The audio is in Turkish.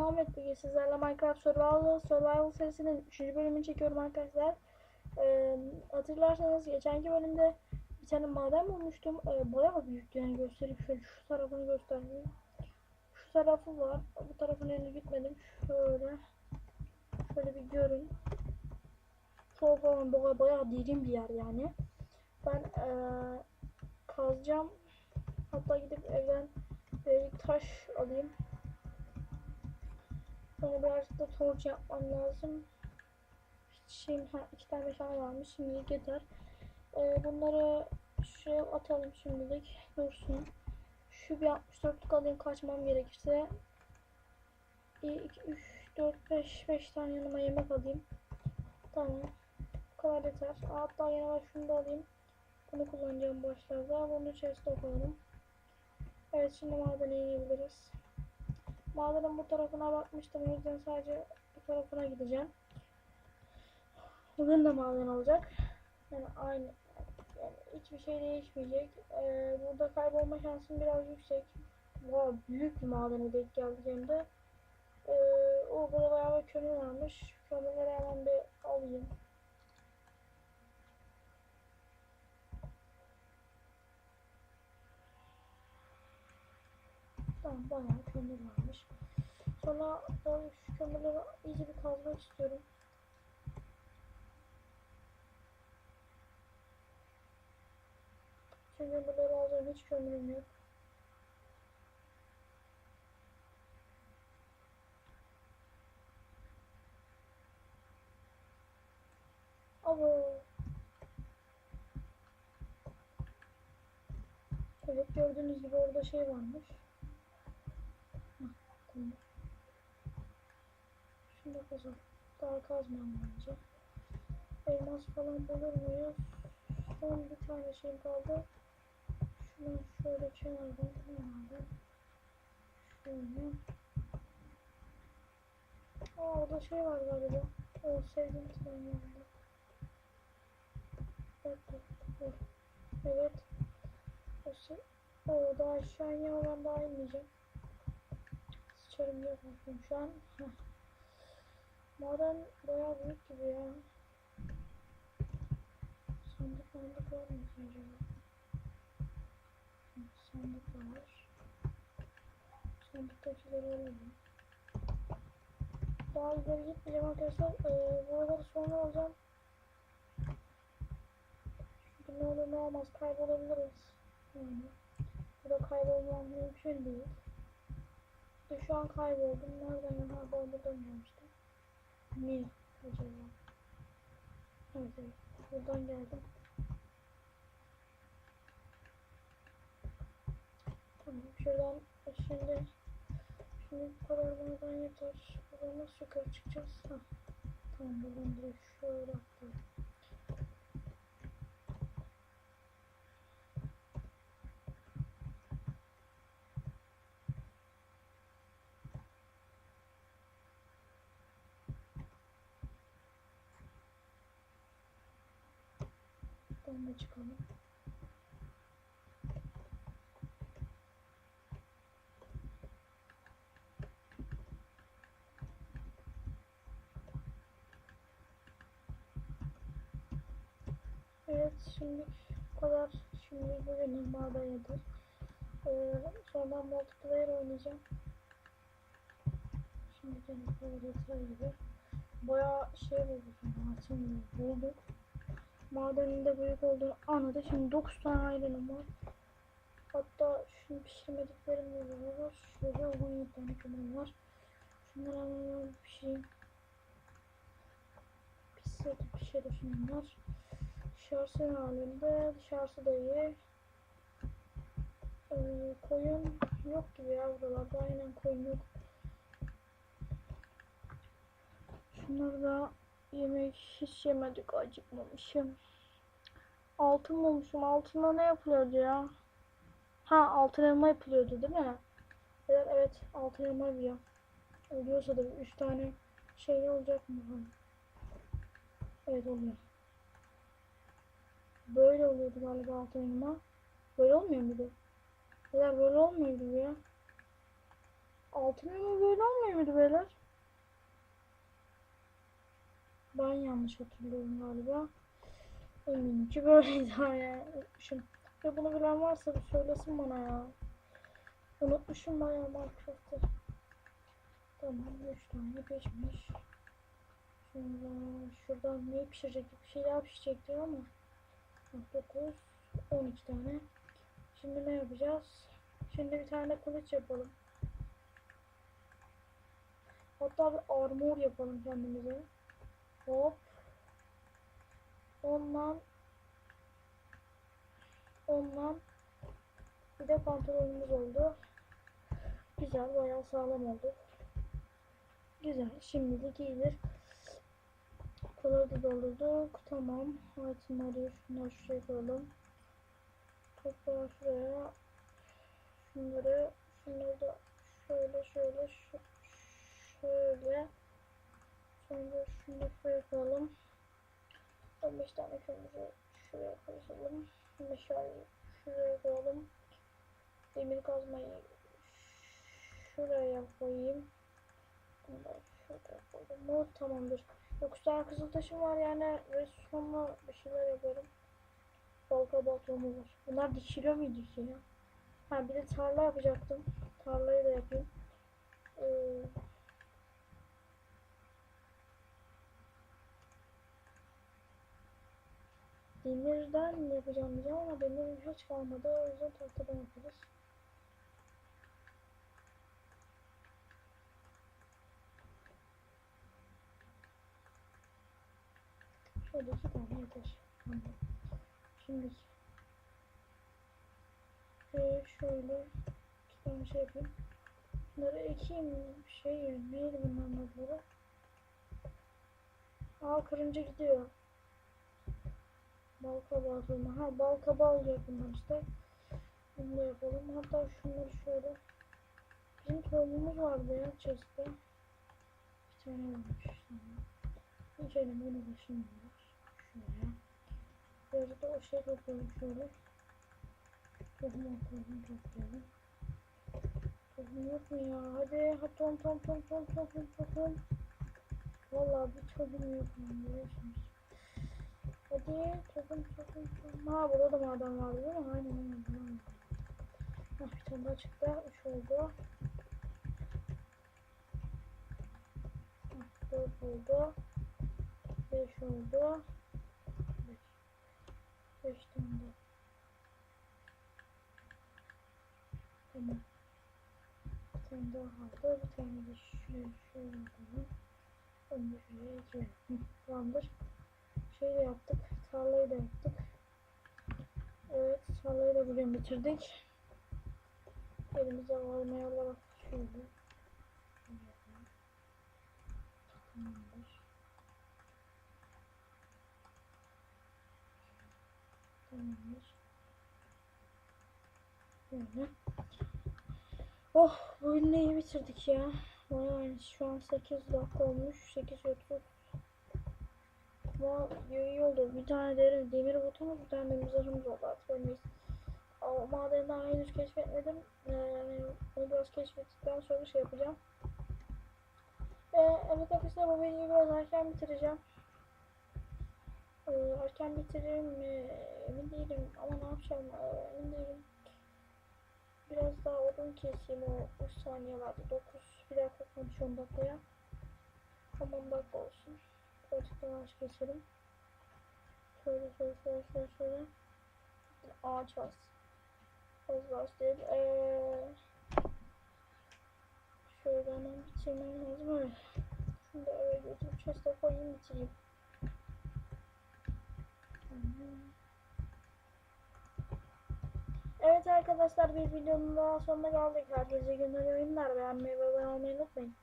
Muhammed bugün sizlerle Minecraft Survival, Survival serisinin 3. bölümünü çekiyorum arkadaşlar. Ee, hatırlarsanız geçenki bölümde bir tane maden bulmuştum. Ee, bayağı büyük yani göstereyim şöyle şu tarafını göstereyim. Şu tarafı var. Bu tarafına henüz gitmedim. Şöyle. Şöyle bir görün. Çok falan bayağı, bayağı derin bir yer yani. Ben ee, kazacağım. Hatta gidip evden bir taş alayım. Sonra birazcık da torç yapmam lazım. Şeyim, ha, iki tane meşale varmış. Şimdilik yeter. Ee, bunları şuraya atalım şimdilik. Dursun. Şu bir 64'lük alayım kaçmam gerekirse. 2, 3, 4, 5, 5 tane yanıma yemek alayım. Tamam. Bu kadar yeter. Hatta yanıma şunu da alayım. Bunu kullanacağım başlarda. Bunu içerisine koyalım. Evet şimdi madene inebiliriz. Madenin bu tarafına bakmıştım. O yüzden sadece bu tarafına gideceğim. Bugün de maden olacak. Yani aynı. Yani hiçbir şey değişmeyecek. Ee, burada kaybolma şansım biraz yüksek. Wow, büyük bir madene denk geldik hem de. Ee, o burada bayağı bir kömür varmış. Kömürleri hemen bir alayım. Tamam bayağı kömür varmış. Sonra ben şu kömürleri iyice bir kazmak istiyorum. Çünkü kömürleri alacağım hiç kömürüm yok. Evet gördüğünüz gibi orada şey varmış. Da kazalım. Daha kazmam bence. Elmas falan bulur muyuz? Son bir tane şey kaldı. Şunu şöyle kenardan kenardan. Şöyle. Aa orada şey var galiba. O sevdiğim tane yanında. Evet, evet. Evet. O. O daha aşağı iniyor ama ben daha inmeyeceğim. Sıçarım diye korkuyorum şu an. Maden bayağı büyük gibi ya. Sandık mandık var mı acaba? Sandık var. Sandıktakileri alalım. Daha ileri gitmeyeceğim arkadaşlar. Ee, buraları sonra alacağım. Çünkü ne olur ne olmaz kaybolabiliriz. Yani. Burada kaybolmam mümkün değil. İşte şu an kayboldum. Nereden yana ha ben buradan gelmiştim. Niye acaba? Evet evet. Buradan geldim. Tamam şuradan şimdi şimdi buradan yeter. Buradan nasıl yukarı çıkacağız? Ha. Tamam buradan direkt şöyle atlayalım. Da çıkalım. Evet şimdi bu kadar şimdi bugünün maden yeter. Ee, sonra multiplayer oynayacağım. Şimdi kendi böyle gibi. Bayağı şey bulduk altın bulduk. Madenin de büyük olduğunu anladı. Şimdi 9 tane ayrılım var. Hatta şunu pişirmediklerim de var. Şöyle 17 tane kömürüm var. Şunları hemen pişireyim. Pişe de şunlar. Dışarısı halinde. Dışarısı da iyi. Ee, koyun yok gibi ya buralarda. Aynen koyun yok. Şunları da yemek hiç yemedik acıkmamışım. Altın bulmuşum. Altında ne yapılıyordu ya? Ha altın elma yapılıyordu değil mi? Evet, evet altın elma diyor. Oluyorsa da 3 tane şey olacak mı? Evet oluyor. Böyle oluyordu galiba altın elma. Böyle olmuyor muydu? Beyler böyle olmuyor gibi ya. Altın elma böyle olmuyor muydu beyler? Ben yanlış hatırlıyorum galiba. Eminim ki böyleydi ya. Unutmuşum. Ve bunu bilen varsa bir söylesin bana ya. Unutmuşum bayağı Minecraft'ı. Tamam 3 tane pişmiş. Şimdi şuradan neyi pişirecektik? Bir şey daha pişecekti ama. 9, 12 tane. Şimdi ne yapacağız? Şimdi bir tane kılıç yapalım. Hatta bir armor yapalım kendimize. Hop. Ondan ondan bir de pantolonumuz oldu. Güzel, bayağı sağlam oldu. Güzel, şimdilik iyidir. Kolları da doldurduk. Tamam. Altınları şunları şuraya koyalım. Toprağı şuraya. Şunları, şunları da şöyle şöyle şöyle. Sonra şunu koyalım. 15 tane kömürü şuraya koyalım. Meşaleyi şuraya koyalım. Demir kazmayı şuraya koyayım. Bunu şuraya koyalım. mı? Tamamdır. 9 tane kızıl taşım var yani sonra bir şeyler yaparım. Balka baltamı var. Bunlar dikiliyor muydu ki ya? Ha bir de tarla yapacaktım. Tarlayı da yapayım. Ee, Demirden yapacağım diyeceğim ama demir hiç kalmadı. O yüzden tahtadan yaparız. Şöyle iki tane yeter. Şimdi ee, şöyle iki tane şey yapayım. Bunları ekeyim şey neydi bunların adları? Aa kırınca gidiyor. Bal kabağı sonra. Ha bal kabağı olacak işte. Bunu da yapalım. Hatta şunları şöyle. Bizim tohumumuz vardı ya chest'te. Bir tane varmış. Tamam. İlk elim bunu da şimdi var. Şuraya. Biraz da o şey toplayalım şöyle. Tohum atalım toplayalım. Tohum yok mu ya? Hadi hadi tom tom tom tom tom tom tom. Vallahi bir tohum yok mu? Görüyorsunuz. Hadi tohum tohum tohum. Ha burada da maden vardı değil mi? Aynen aynen. aynen. Hah bir tane daha çıktı. 3 oldu. 4 oldu. 5 oldu. 5 tane daha. Tamam. Bir tane daha kaldı. Bir tane de şöyle. Onu da şuraya ekleyelim. Hı, Tamamdır. Şey de yaptık. Tarlayı da yaptık. Evet. Tarlayı da bugün bitirdik. Elimize almaya alarak şöyle. Böyle. Oh bu oyunu iyi bitirdik ya. Bayağı şu an 8 dakika olmuş. 8 30. Ama iyi oldu. Bir tane demir, demir botumuz, bir tane demir zırhımız oldu artık. Ama madeni daha henüz keşfetmedim. Ee, onu biraz keşfettikten sonra şey yapacağım. Ee, evet arkadaşlar bu videoyu biraz erken bitireceğim. Ee, erken bitiririm mi? Emin değilim ama ne yapacağım? Ee, emin değilim. Biraz daha odun keseyim o 3 saniyelerde 9 bir dakika 10 dakikaya. Tam 10 dakika olsun. Birazcık ağaç keselim. Şöyle şöyle şöyle şöyle şöyle. Ağaç az. Az değil. Ee, şöyle hemen bitirmem lazım. Şunu da eve götürüp chest'e koyayım bitireyim. Evet arkadaşlar bir videonun daha sonuna geldik. Herkese günler oyunlar. Beğenmeyi ve abone olmayı unutmayın.